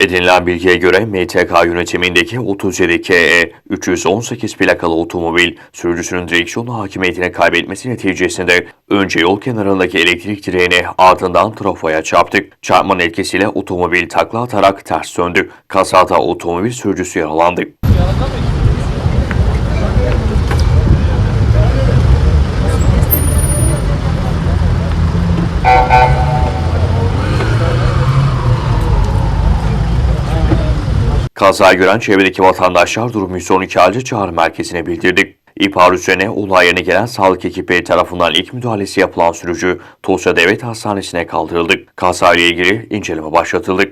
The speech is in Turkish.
Edinilen bilgiye göre MTK yönetimindeki 37 KE 318 plakalı otomobil sürücüsünün direksiyon hakimiyetine kaybetmesi neticesinde önce yol kenarındaki elektrik direğine ardından trafoya çarptı. Çarpmanın etkisiyle otomobil takla atarak ters döndü. Kazada otomobil sürücüsü yaralandı. Kaza gören çevredeki vatandaşlar durumu 112 acil çağrı merkezine bildirdi. İhbar üzerine olay yerine gelen sağlık ekipleri tarafından ilk müdahalesi yapılan sürücü Tosya Devlet Hastanesi'ne kaldırıldı. Kazayla ilgili inceleme başlatıldı.